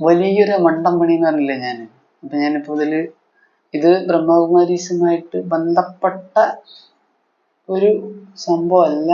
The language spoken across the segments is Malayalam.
വലിയൊരു മണ്ടം പണി എന്ന് പറഞ്ഞില്ലേ ഞാൻ അപ്പൊ ഞാനിപ്പോ ഇതിൽ ഇത് ബ്രഹ്മകുമാരീസുമായിട്ട് ബന്ധപ്പെട്ട ഒരു സംഭവമല്ല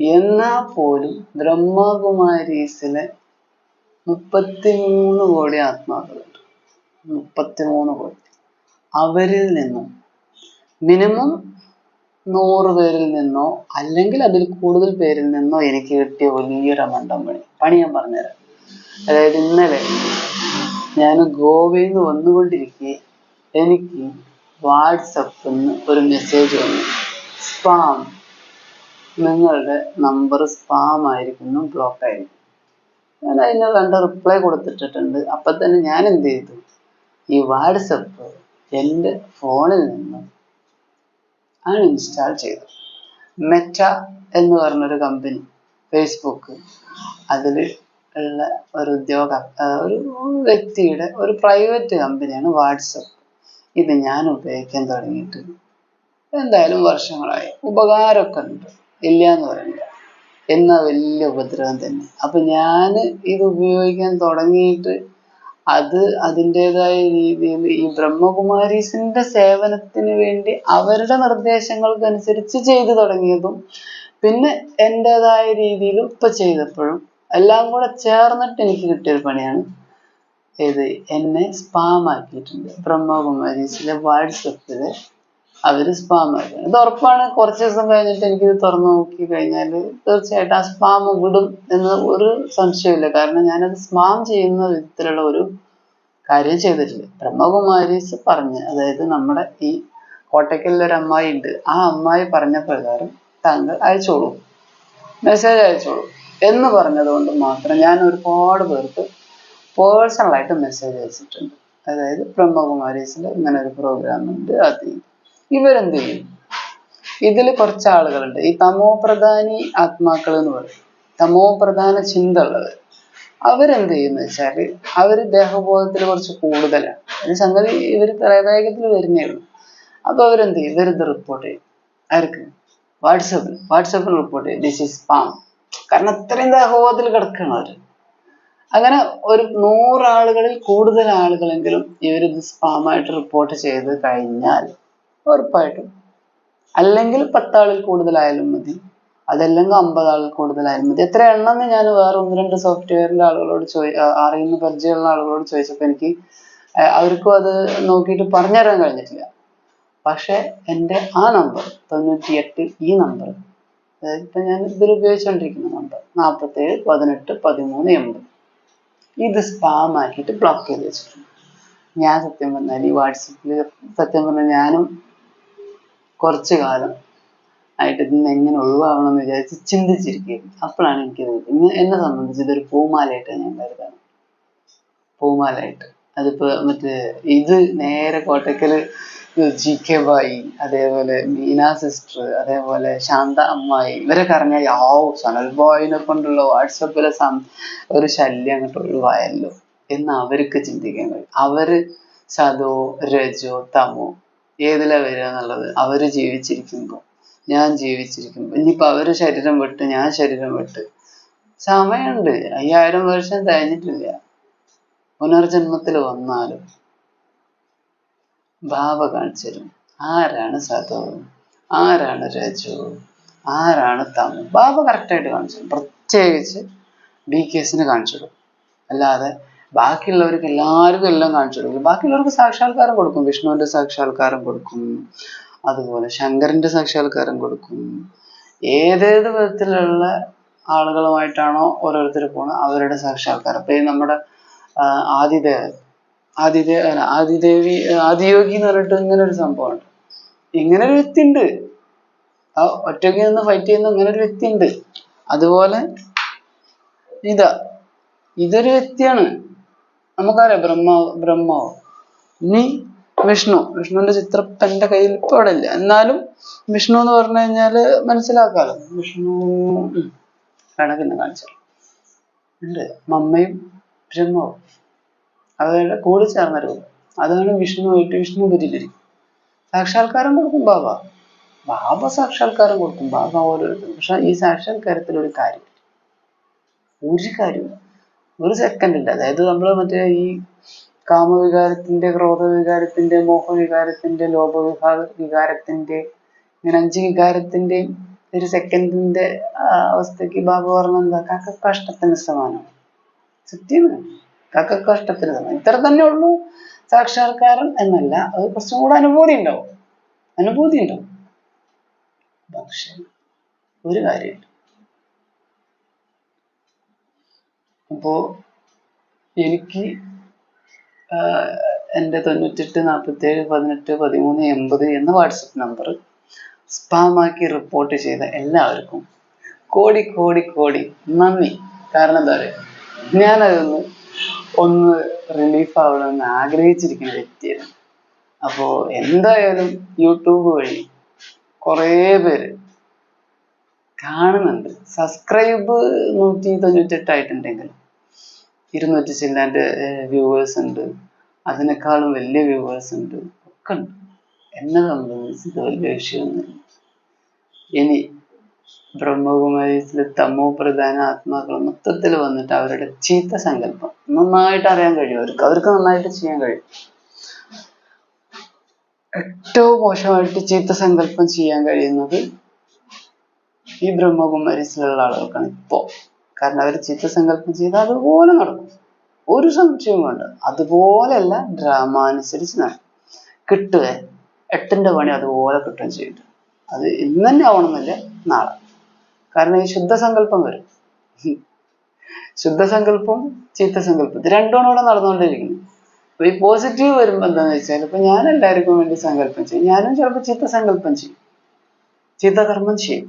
എന്നാ പോലും ബ്രഹ്മകുമാരീസിലെ മുപ്പത്തിമൂന്ന് കോടി ആത്മാക്കളുണ്ട്. മുപ്പത്തിമൂന്ന് കോടി. അവരിൽ നിന്നും മിനിമം നൂറ് പേരിൽ നിന്നോ അല്ലെങ്കിൽ അതിൽ കൂടുതൽ പേരിൽ നിന്നോ എനിക്ക് കിട്ടിയ വലിയൊരു മണ്ടം പണി. പണി ഞാൻ പറഞ്ഞുതരാം. അതായത് ഇന്നലെ ഞാൻ ഗോവയിൽ നിന്ന് വന്നുകൊണ്ടിരിക്കെ എനിക്ക് വാട്സപ്പിൽ നിന്ന് ഒരു മെസ്സേജ് വന്നു. സ്പാം. നിങ്ങളുടെ നമ്പർ സ്പാം ആയിരിക്കുന്നു ബ്ലോക്ക് ആയിരിക്കും ഞാൻ അതിന് കണ്ട റിപ്ലൈ കൊടുത്തിട്ടിട്ടുണ്ട്. അപ്പം തന്നെ ഞാൻ എന്ത് ചെയ്തു? ഈ വാട്സപ്പ് എന്റെ ഫോണിൽ നിന്ന് അൺഇൻസ്റ്റാൾ ചെയ്തു. മെറ്റ എന്ന് പറഞ്ഞൊരു കമ്പനി ഫേസ്ബുക്ക് അതിൽ ഉള്ള ഒരു ഉദ്യോഗം ഒരു വ്യക്തിയുടെ ഒരു പ്രൈവറ്റ് കമ്പനിയാണ് വാട്സപ്പ് ഇത് ഞാൻ ഉപയോഗിക്കാൻ തുടങ്ങിയിട്ട് എന്തായാലും വർഷങ്ങളായി. ഉപകാരമൊക്കെ ഉണ്ട് ഇല്ല എന്ന് പറയുന്നില്ല എന്നാ വലിയ ഉപദ്രവം തന്നെ. അപ്പൊ ഞാൻ ഇത് ഉപയോഗിക്കാൻ തുടങ്ങിയിട്ട് അത് അതിന്റെതായ രീതിയിൽ ഈ ബ്രഹ്മകുമാരീസിന്റെ സേവനത്തിന് വേണ്ടി അവരുടെ നിർദ്ദേശങ്ങൾക്കനുസരിച്ച് ചെയ്തു തുടങ്ങിയതും പിന്നെ എന്റെതായ രീതിയിൽ ഇപ്പൊ ചെയ്തപ്പോഴും എല്ലാം കൂടെ ചേർന്നിട്ട് എനിക്ക് കിട്ടിയൊരു പണിയാണ്. ഇത് എന്നെ സ്പാം ആക്കിയിട്ടുണ്ട്. ബ്രഹ്മകുമാരീസിലെ വാട്സപ്പിൽ അവർ സ്പാം ആക്കി. ഇത് ഉറപ്പാണ്. കുറച്ച് ദിവസം കഴിഞ്ഞിട്ട് എനിക്ക് ഇത് തുറന്നു നോക്കി കഴിഞ്ഞാൽ തീർച്ചയായിട്ടും ആ സ്പാം വിടും എന്ന് ഒരു സംശയമില്ല കാരണം ഞാനത് സ്പാം ചെയ്യുന്ന വിധത്തിലുള്ള ഒരു കാര്യം ചെയ്തിട്ടില്ല. ബ്രഹ്മകുമാരീസ് പറഞ്ഞ് അതായത് നമ്മുടെ ഈ കോട്ടയ്ക്കലിൽ ഒരു അമ്മായി ഉണ്ട്. ആ അമ്മായി പറഞ്ഞ പ്രകാരം താങ്കൾ അയച്ചോളൂ. മെസ്സേജ് അയച്ചോളൂ. എന്ന് പറഞ്ഞതുകൊണ്ട് മാത്രം ഞാൻ ഒരുപാട് പേർക്ക് പേഴ്സണലായിട്ട് മെസ്സേജ് അയച്ചിട്ടുണ്ട്. അതായത് ബ്രഹ്മകുമാരീസിൽ ഇങ്ങനെ ഒരു പ്രോഗ്രാം ഉണ്ട്. അത് ഇവരെന്ത് ചെയ്യും? ഇതിൽ കുറച്ച് ആളുകളുണ്ട്. ഈ തമോ പ്രധാനി ആത്മാക്കൾ എന്ന് പറയും. തമോ പ്രധാന ചിന്ത ഉള്ളത് അവരെന്ത് ചെയ്യുന്ന വെച്ചാൽ അവർ ദേഹബോധത്തിൽ കുറച്ച് കൂടുതലാണ്. ഒരു സംഗതി ഇവർ ത്രേതായകത്തിൽ വരുന്നേ ഉള്ളൂ. അപ്പൊ അവരെന്ത് ചെയ്യും? ഇവരിത് റിപ്പോർട്ട് ചെയ്യും. ആർക്ക്? വാട്സപ്പിൽ വാട്സപ്പിൽ റിപ്പോർട്ട് ചെയ്യും. ദിസ് ഈസ് സ്പാം കാരണം അത്രയും ദേഹബോധത്തിൽ കിടക്കുകയാണ് അങ്ങനെ ഒരു നൂറാളുകളിൽ കൂടുതൽ ആളുകളെങ്കിലും ഇവരിത് സ്പാമായിട്ട് റിപ്പോർട്ട് ചെയ്ത് കഴിഞ്ഞാൽ ഉറപ്പായിട്ടും. അല്ലെങ്കിൽ പത്താളിൽ കൂടുതലായാലും മതി. അതല്ലെങ്കിൽ അമ്പതാളിൽ കൂടുതലായാലും മതി. എത്ര എണ്ണം എന്ന് ഞാൻ വേറെ ഒന്ന് രണ്ട് സോഫ്റ്റ്വെയറിന്റെ ആളുകളോട് ചോദി അറിയുന്ന പരിചയമുള്ള ആളുകളോട് ചോദിച്ചപ്പോൾ എനിക്ക് അവർക്കും അത് നോക്കിയിട്ട് പറഞ്ഞുതരാൻ കഴിഞ്ഞിട്ടില്ല. പക്ഷെ എന്റെ ആ നമ്പർ തൊണ്ണൂറ്റിയെട്ട് ഈ നമ്പർ അതായത് ഇപ്പം ഞാൻ ഇതിൽ ഉപയോഗിച്ചുകൊണ്ടിരിക്കുന്ന നമ്പർ നാൽപ്പത്തേഴ് പതിനെട്ട് പതിമൂന്ന് എൺപത്. ഇത് സ്പാം ആക്കിയിട്ട് ബ്ലോക്ക് ചെയ്ത് വെച്ചിട്ടുണ്ട്. ഞാൻ സത്യം പറഞ്ഞാൽ ഈ വാട്സപ്പിൽ സത്യം പറഞ്ഞാൽ ഞാനും കുറച്ചു കാലം ആയിട്ട് ഇതിന്ന് എങ്ങനെ ഒഴിവാകണം എന്ന് വിചാരിച്ച് ചിന്തിച്ചിരിക്കുകയായിരുന്നു. അപ്പോഴാണ് എനിക്കിത് ഇന്ന് എന്നെ സംബന്ധിച്ച് ഇതൊരു പൂമാലയായിട്ട് ഞാൻ കരുതാണ് പൂമാലയായിട്ട്. അതിപ്പോ മറ്റേ ഇത് നേരെ കോട്ടക്കൽ ജി കെ ബായി അതേപോലെ മീന സിസ്റ്റർ അതേപോലെ ശാന്ത അമ്മായി ഇവരൊക്കെ അറിഞ്ഞാൽ യാവോ സനൽ ബോയിനെ കൊണ്ടുള്ള വാട്സപ്പിലെ ഒരു ശല്യം അങ്ങോട്ട് ഒഴിവായല്ലോ. എന്ന് അവർക്ക് ചിന്തിക്കാൻ കഴിയും. അവർ സതോ രജോ തമോ ഏതിലാ വരിക എന്നുള്ളത് അവർ ജീവിച്ചിരിക്കുമ്പോൾ ഞാൻ ജീവിച്ചിരിക്കുമ്പോൾ ഇനിയിപ്പോൾ അവർ ശരീരം വിട്ട് ഞാൻ ശരീരം വിട്ട് സമയമുണ്ട്. അയ്യായിരം വർഷം കഴിഞ്ഞിട്ടില്ല. പുനർജന്മത്തിൽ വന്നാലും. ഭാവ കാണിച്ചരും ആരാണ് സതോ ആരാണ് രാജു? ആരാണ് തമു? ബാബ കറക്റ്റായിട്ട് കാണിച്ചു. തരും. പ്രത്യേകിച്ച് ബി കേസിന് കാണിച്ചു കൊടുക്കും. അല്ലാതെ ബാക്കിയുള്ളവർക്ക് എല്ലാവർക്കും എല്ലാം കാണിച്ചു കൊടുക്കും. ബാക്കിയുള്ളവർക്ക് സാക്ഷാത്കാരം കൊടുക്കും. വിഷ്ണുവിന്റെ സാക്ഷാത്കാരം കൊടുക്കും. അതുപോലെ ശങ്കരന്റെ സാക്ഷാത്കാരം കൊടുക്കും. ഏതേത് വിധത്തിലുള്ള ആളുകളുമായിട്ടാണോ ഓരോരുത്തർ പോണത് അവരുടെ സാക്ഷാത്കാരം. ഇപ്പൊ ഈ നമ്മുടെ ആദിദേവൻ ആദിദേ അല്ല, ആദിദേവി ആദിയോഗി എന്ന് പറഞ്ഞിട്ട് ഇങ്ങനെ ഒരു സംഭവമുണ്ട്. ഇങ്ങനെ ഒരു വ്യക്തി ഉണ്ട് ആ ഒറ്റയ്ക്ക് നിന്ന് ഫൈറ്റ് ചെയ്യുന്ന ഇങ്ങനെ ഒരു വ്യക്തി ഉണ്ട് അതുപോലെ ഇതാ ഇതൊരു വ്യക്തിയാണ്. നമുക്കറിയാം ബ്രഹ്മാവ് ബ്രഹ്മാവ്. ഇനി വിഷ്ണു. വിഷ്ണുവിന്റെ ചിത്രം എന്റെ കയ്യിൽ ഇപ്പൊ അവിടെ ഇല്ല. എന്നാലും വിഷ്ണു എന്ന് പറഞ്ഞു കഴിഞ്ഞാൽ മനസ്സിലാക്കാലോ. വിഷ്ണു കണക്കിന് കാണിച്ചു ഉണ്ട്. മമ്മയും ബ്രഹ്മാവും. അവരുടെ കൂടി ചേർന്ന രൂപം അതാണ് വിഷ്ണുവായിട്ട് വിഷ്ണു പറ്റിയിട്ടിരിക്കും സാക്ഷാത്കാരം കൊടുക്കും ബാബ. ബാബ സാക്ഷാത്കാരം കൊടുക്കും. ബാബ ഓരോരുത്തരും. പക്ഷെ ഈ സാക്ഷാത്കാരത്തിൽ ഒരു കാര്യം. ഒരു കാര്യമില്ല ഒരു സെക്കൻഡ് ഇല്ല. അതായത് നമ്മൾ മറ്റേ ഈ കാമവികാരത്തിന്റെ ക്രോധവികാരത്തിന്റെ മോഹവികാരത്തിന്റെ ലോപവിഭാഗ വികാരത്തിന്റെ ഇങ്ങനെ അഞ്ച് വികാരത്തിന്റെ ഒരു സെക്കൻഡിന്റെ അവസ്ഥക്ക് ബാബു പറഞ്ഞ എന്താ കഷ്ടത്തിന് സമാനമാണ്. സത്യമാണ് കാക്ക കഷ്ടത്തിന് സമാനം ഇത്ര തന്നെ ഉള്ളൂ. സാക്ഷാത്കാരം എന്നല്ല. അത് കുറച്ചും കൂടെ അനുഭൂതി ഉണ്ടാവും. അനുഭൂതി ഉണ്ടാവും. പക്ഷെ ഒരു കാര്യമില്ല അപ്പോ എനിക്ക് എന്റെ തൊണ്ണൂറ്റെട്ട് നാൽപ്പത്തേഴ് പതിനെട്ട് പതിമൂന്ന് എൺപത് എന്ന വാട്സപ്പ് നമ്പർ സ്പാമാക്കി റിപ്പോർട്ട് ചെയ്ത എല്ലാവർക്കും കോടി കോടി കോടി നന്ദി. കാരണം എന്താ പറയുക? ഞാനതൊന്ന് ഒന്ന് റിലീഫ് ആവണമെന്ന് ആഗ്രഹിച്ചിരിക്കുന്ന വ്യക്തിയാണ്. അപ്പോൾ എന്തായാലും യൂട്യൂബ് വഴി കുറേ പേര് കാണുന്നുണ്ട്. സബ്സ്ക്രൈബ് നൂറ്റി തൊണ്ണൂറ്റെട്ടായിട്ടുണ്ടെങ്കിൽ ഇരുന്നൂറ്റി ചില്ലാന്റെ വ്യൂവേഴ്സ് ഉണ്ട്. അതിനേക്കാളും വലിയ വ്യൂവേഴ്സ് ഉണ്ട്. ഒക്കെ ഉണ്ട്. എന്നെ സംബന്ധിച്ച് ഇത് വലിയ വിഷയമൊന്നുമില്ല ഇനി ബ്രഹ്മകുമാരീസിലെ തമോ പ്രധാന ആത്മാക്കൾ മൊത്തത്തിൽ വന്നിട്ട് അവരുടെ ചീത്ത സങ്കല്പം നന്നായിട്ട് അറിയാൻ കഴിയും. അവർക്ക് അവർക്ക് നന്നായിട്ട് ചെയ്യാൻ കഴിയും. ഏറ്റവും മോശമായിട്ട് ചീത്ത സങ്കല്പം ചെയ്യാൻ കഴിയുന്നത് ഈ ബ്രഹ്മകുമാരീസിലുള്ള ആളുകൾക്കാണ് ഇപ്പോ. കാരണം അവർ ചീത്ത സങ്കല്പം ചെയ്താൽ അതുപോലെ നടക്കും. ഒരു സംശയവും വേണ്ട. അതുപോലെയല്ല ഡ്രാമ അനുസരിച്ച് നടക്കും. കിട്ടുക എട്ടിന്റെ പണി അതുപോലെ കിട്ടുകയും ചെയ്യും. അത് ഇന്നെ ആവണമെന്നില്ല നാളെ. കാരണം ഈ ശുദ്ധസങ്കല്പം വരും. ശുദ്ധസങ്കല്പം ചീത്തസങ്കല്പം ഇത് രണ്ടുമാണ് ഇവിടെ നടന്നുകൊണ്ടിരിക്കുന്നത്. അപ്പൊ ഈ പോസിറ്റീവ് വരുമ്പോ എന്താന്ന് വെച്ചാൽ ഇപ്പൊ ഞാൻ എല്ലാവർക്കും വേണ്ടി സങ്കല്പം ചെയ്യും. ഞാനും ചിലപ്പോൾ ചീത്തസങ്കല്പം ചെയ്യും. ചീത്തകർമ്മം ചെയ്യും.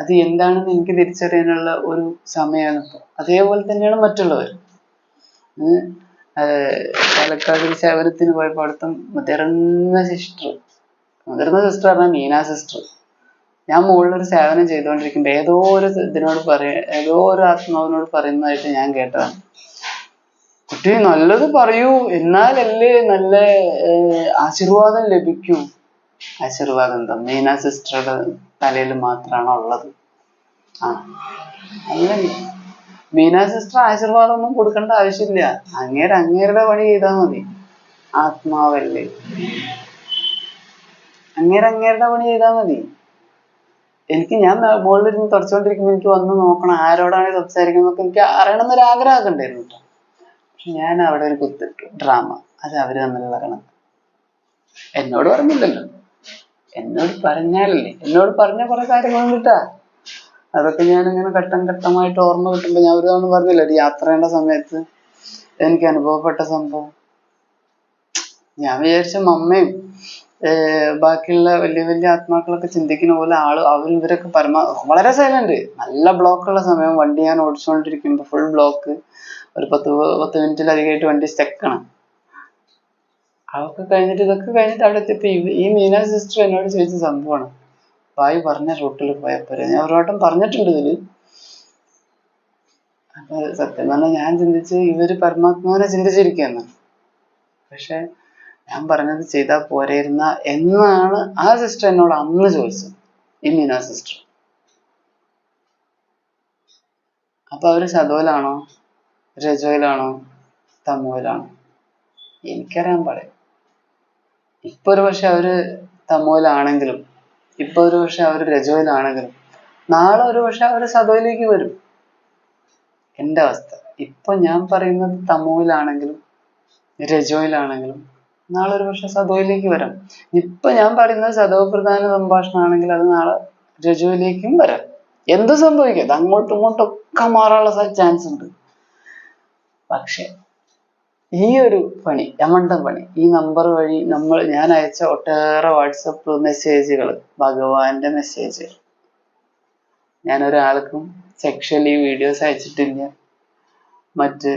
അത് എന്താണെന്ന് എനിക്ക് തിരിച്ചറിയാനുള്ള ഒരു സമയമാണ് ഇപ്പോൾ അതേപോലെ തന്നെയാണ് മറ്റുള്ളവർ പാലക്കാട് സേവനത്തിന് പോയപ്പോൾ അവിടുത്തെ മുതിർന്ന സിസ്റ്റർ മുതിർന്ന സിസ്റ്റർ പറഞ്ഞാൽ മീന സിസ്റ്റർ. ഞാൻ മുകളിൽ ഒരു സേവനം ചെയ്തുകൊണ്ടിരിക്കുമ്പോൾ ഏതോ ഒരു ഇതിനോട് പറയ ഏതോ ഒരു ആത്മാവിനോട് പറയുന്നതായിട്ട് ഞാൻ കേട്ടതാണ്. കുട്ടി നല്ലത് പറയൂ. എന്നാലല്ലേ നല്ല ആശീർവാദം ലഭിക്കൂ. ആശീർവാദം എന്താ? മീന സിസ്റ്ററുടെ തലയിൽ മാത്രമാണ് ഉള്ളത്. ആ. അല്ല മീന സിസ്റ്റർ ആശീർവാദം ഒന്നും കൊടുക്കേണ്ട ആവശ്യമില്ല. അങ്ങേര് അങ്ങേരുടെ പണി ചെയ്താൽ മതി. ആത്മാവല്ലേ? അങ്ങേര് അങ്ങേരുടെ പണി ചെയ്താൽ മതി. എനിക്ക് ഞാൻ മുകളിലിരുന്ന് തുടച്ചുകൊണ്ടിരിക്കുമ്പോൾ എനിക്ക് വന്ന് നോക്കണം ആരോടാണ് സംസാരിക്കുന്നത് എനിക്ക് അറിയണം എന്നൊരു ആഗ്രഹമൊക്കെ ഉണ്ടായിരുന്നു കേട്ടോ ഞാൻ അവിടെ ഒരു കുത്തിട്ടു ഡ്രാമ അത് അവർ തമ്മിലുള്ള കണക്ക്. എന്നോട് പറഞ്ഞില്ലല്ലോ. എന്നോട് പറഞ്ഞാലല്ലേ. എന്നോട് പറഞ്ഞ കുറെ കാര്യങ്ങളും കിട്ടാ അതൊക്കെ ഞാൻ ഇങ്ങനെ ഘട്ടം ഘട്ടമായിട്ട് ഓർമ്മ കിട്ടുമ്പോ ഞാൻ ഒരു തവണ പറഞ്ഞില്ല ഒരു യാത്രയുടെ സമയത്ത് എനിക്ക് അനുഭവപ്പെട്ട സംഭവം. ഞാൻ വിചാരിച്ച മമ്മയും ബാക്കിയുള്ള വലിയ വലിയ ആത്മാക്കളൊക്കെ ചിന്തിക്കുന്ന പോലെ ആൾ അവർ ഇവരൊക്കെ പരമാ വളരെ സൈലന്റ് നല്ല ബ്ലോക്ക് ഉള്ള സമയം വണ്ടി ഞാൻ ഓടിച്ചുകൊണ്ടിരിക്കുമ്പോൾ ഫുൾ ബ്ലോക്ക് ഒരു പത്ത് പത്ത് മിനിറ്റിലധികമായിട്ട് വണ്ടി സ്റ്റക്കാണ് അതൊക്കെ കഴിഞ്ഞിട്ട് ഇതൊക്കെ കഴിഞ്ഞിട്ട് അവിടെ എത്തിയപ്പോ ഈ- മീന സിസ്റ്റർ എന്നോട് ചോദിച്ച സംഭവമാണ്. വായു പറഞ്ഞ റൂട്ടിൽ പോയപ്പോരെ ഞാൻ ഒരു വട്ടം പറഞ്ഞിട്ടുണ്ട് ഇതിൽ. അപ്പൊ സത്യം പറഞ്ഞാൽ ഞാൻ ചിന്തിച്ച് ഇവർ പരമാത്മാവിനെ ചിന്തിച്ചിരിക്കുകയെന്ന് പക്ഷെ ഞാൻ പറഞ്ഞത് ചെയ്താൽ പോരായിരുന്ന എന്നാണ് ആ സിസ്റ്റർ എന്നോട് അന്ന് ചോദിച്ചത്. ഈ സിസ്റ്റർ അപ്പൊ അവർ ശതോലാണോ രജോയിലാണോ? തമോയിലാണോ എനിക്കറിയാൻ പാടില്ല. ഇപ്പൊ ഒരു പക്ഷെ അവർ തമോയിലാണെങ്കിലും ഇപ്പൊ ഒരു പക്ഷെ അവർ രജോയിലാണെങ്കിലും നാളെ ഒരു പക്ഷെ അവർ സതോയിലേക്ക് വരും. എന്റെ അവസ്ഥ. ഇപ്പൊ ഞാൻ പറയുന്നത് തമോയിലാണെങ്കിലും രജോയിലാണെങ്കിലും നാളെ ഒരു പക്ഷെ സദോയിലേക്ക് വരാം. ഇപ്പൊ ഞാൻ പറയുന്നത് സദോ പ്രധാന സംഭാഷണമാണെങ്കിൽ അത് നാളെ രജുവിലേക്കും വരാം. എന്ത് സംഭവിക്കും? അങ്ങോട്ടും ഇങ്ങോട്ടും ഒക്കെ മാറാനുള്ള ചാൻസ് ഉണ്ട്. പക്ഷെ ഈ ഒരു പണി യമണ്ടം പണി ഈ നമ്പർ വഴി നമ്മൾ ഞാൻ അയച്ച ഒട്ടേറെ വാട്സപ്പ് മെസ്സേജുകൾ ഭഗവാന്റെ മെസ്സേജ് ഞാൻ ഒരാൾക്കും സെക്ഷലി വീഡിയോസ് അയച്ചിട്ടില്ല. മറ്റ്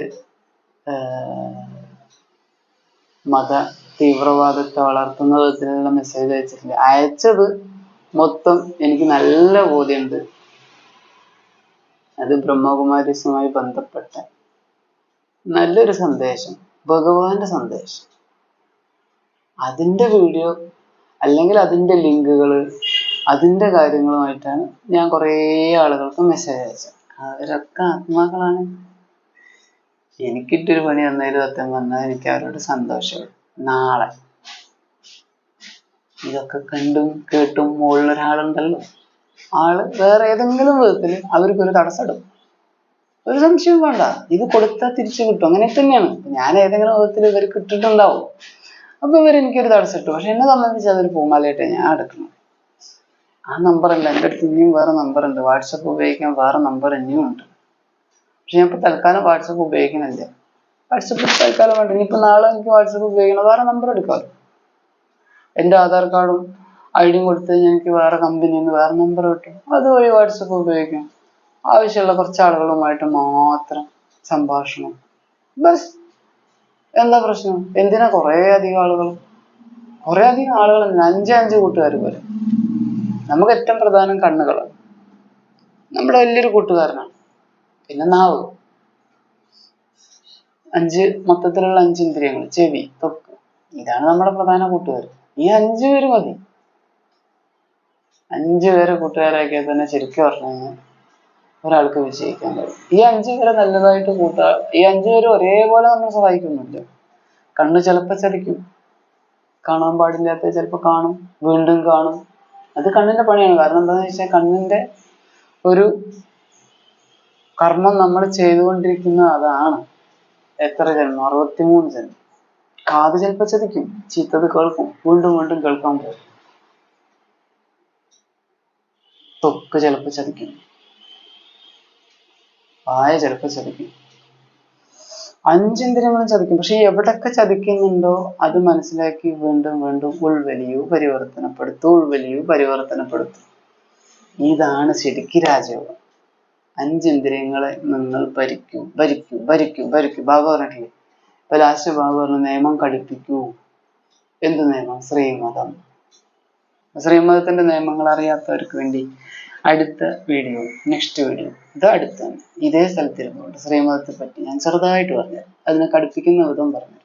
മത തീവ്രവാദത്തെ വളർത്തുന്ന വിധത്തിലുള്ള മെസ്സേജ് അയച്ചിട്ടില്ല അയച്ചത് മൊത്തം എനിക്ക് നല്ല ബോധ്യമുണ്ട്. അത് ബ്രഹ്മകുമാരീസുമായി ബന്ധപ്പെട്ട നല്ലൊരു സന്ദേശം ഭഗവാന്റെ സന്ദേശം. അതിന്റെ വീഡിയോ അല്ലെങ്കിൽ അതിന്റെ ലിങ്കുകൾ അതിന്റെ കാര്യങ്ങളുമായിട്ടാണ് ഞാൻ കുറേ ആളുകൾക്ക് മെസ്സേജ് അയച്ചത്. അവരൊക്കെ ആത്മാക്കളാണ്. എനിക്കിട്ടൊരു പണി തന്നതിൽ സത്യം വന്നാൽ എനിക്ക് അവരോട് സന്തോഷമുള്ളൂ നാളെ. ഇതൊക്കെ കണ്ടും കേട്ടും മുകളിൽ ഒരാളുണ്ടല്ലോ ആൾ വേറെ ഏതെങ്കിലും വിധത്തിൽ അവർക്കൊരു തടസ്സം ഇടും ഒരു സംശയവും വേണ്ട. ഇത് കൊടുത്താൽ തിരിച്ചു കിട്ടും. അങ്ങനെ തന്നെയാണ്. ഞാൻ ഏതെങ്കിലും വിധത്തിൽ ഇവർക്ക് ഇട്ടിട്ടുണ്ടാവും അപ്പൊ ഇവർ എനിക്കൊരു തടസ്സം ഇട്ടു പക്ഷെ എന്നെ സംബന്ധിച്ച് അതൊരു പൂമാലയായിട്ട് ഞാൻ എടുക്കുന്നു ആ നമ്പർ അല്ല എന്റെ അടുത്ത് ഇനിയും വേറെ നമ്പർ ഉണ്ട് വാട്സപ്പ് ഉപയോഗിക്കാൻ വേറെ നമ്പർ ഇനിയും ഉണ്ട്. പക്ഷെ ഞാൻ ഇപ്പൊ തൽക്കാലം വാട്സപ്പ് ഉപയോഗിക്കുന്നില്ല. വാട്സപ്പ് തൽക്കാലം വേണ്ട. ഇനിയിപ്പോ നാളെ എനിക്ക് വാട്സപ്പ് ഉപയോഗിക്കണം. വേറെ നമ്പർ എടുക്കാമല്ലോ എന്റെ ആധാർ കാർഡും ഐ ഡിയും കൊടുത്ത് കഴിഞ്ഞാൽ എനിക്ക് വേറെ കമ്പനിയിൽ നിന്ന് വേറെ നമ്പർ കിട്ടും. അതുവഴി വാട്സപ്പ് ഉപയോഗിക്കാം. ആവശ്യമുള്ള കുറച്ച് ആളുകളുമായിട്ട് മാത്രം സംഭാഷണം. ബസ്. എന്താ പ്രശ്നം? എന്തിനാ കുറേ അധികം ആളുകൾ? കുറേ അധികം ആളുകൾ? അഞ്ച് അഞ്ച് കൂട്ടുകാർ പോലെ. നമുക്ക് ഏറ്റവും പ്രധാനം കണ്ണുകളാണ്. നമ്മുടെ വലിയൊരു കൂട്ടുകാരനാണ്. പിന്നെ നാവ്. അഞ്ച് മൊത്തത്തിലുള്ള അഞ്ച് ഇന്ദ്രിയങ്ങൾ. ചെവി തൊക്ക്. ഇതാണ് നമ്മുടെ പ്രധാന കൂട്ടുകാർ. ഈ അഞ്ചു പേര് മതി. അഞ്ചു പേരെ കൂട്ടുകാരാക്കിയാൽ തന്നെ ശരിക്കും പറഞ്ഞു കഴിഞ്ഞാൽ ഒരാൾക്ക് വിജയിക്കാൻ കഴിയും. ഈ അഞ്ചു പേരെ നല്ലതായിട്ട് കൂട്ടുക ഈ അഞ്ചു പേര് ഒരേപോലെ നമ്മൾ സഹായിക്കുന്നുണ്ട്. കണ്ണ് ചിലപ്പോൾ ചലിക്കും. കാണാൻ പാടില്ലാത്ത ചിലപ്പോൾ കാണും. വീണ്ടും കാണും. അത് കണ്ണിന്റെ പണിയാണ്. കാരണം എന്താണെന്ന് വെച്ചാൽ കണ്ണിന്റെ ഒരു കർമ്മം നമ്മൾ ചെയ്തുകൊണ്ടിരിക്കുന്ന അതാണ്. എത്ര ജന്മം? അറുപത്തിമൂന്ന് ജന്മം. കാത് ചിലപ്പോൾ ചതിക്കും ചീത്തത് കേൾക്കും വീണ്ടും വീണ്ടും കേൾക്കാൻ പോകും. തൊക്ക് ചിലപ്പോൾ ചതിക്കും വായ ചിലപ്പോൾ ചതിക്കും അഞ്ചിന്ദ്രിയങ്ങളും ചതിക്കും. പക്ഷെ എവിടൊക്കെ ചതിക്കുന്നുണ്ടോ അത് മനസ്സിലാക്കി വീണ്ടും വീണ്ടും ഉൾവലിയു പരിവർത്തനപ്പെടുത്തു ഉൾവലിയു പരിവർത്തനപ്പെടുത്തു. ഇതാണ് ശരിക്ക് രാജയോഗം. അഞ്ചിന്ദ്രിയങ്ങളെ നിങ്ങൾ ഭരിക്കൂ ഭരിക്കൂ ഭരിക്കൂ ഭരിക്കൂ. ബാബ പറഞ്ഞിട്ടില്ലേ ഇപ്പൊ ലാസ്റ്റ് ബാബ പറഞ്ഞു നിയമം കടിപ്പിക്കൂ എന്ത് നിയമം? ശ്രീമതം. ശ്രീമതത്തിന്റെ നിയമങ്ങൾ അറിയാത്തവർക്ക് വേണ്ടി അടുത്ത വീഡിയോ നെക്സ്റ്റ് വീഡിയോ. ഇത് അടുത്താണ് ഇതേ സ്ഥലത്തിരുന്നുകൊണ്ട് ശ്രീമതത്തെ പറ്റി ഞാൻ ചെറുതായിട്ട് പറഞ്ഞു അതിനെ കടുപ്പിക്കുന്ന വിധം പറഞ്ഞു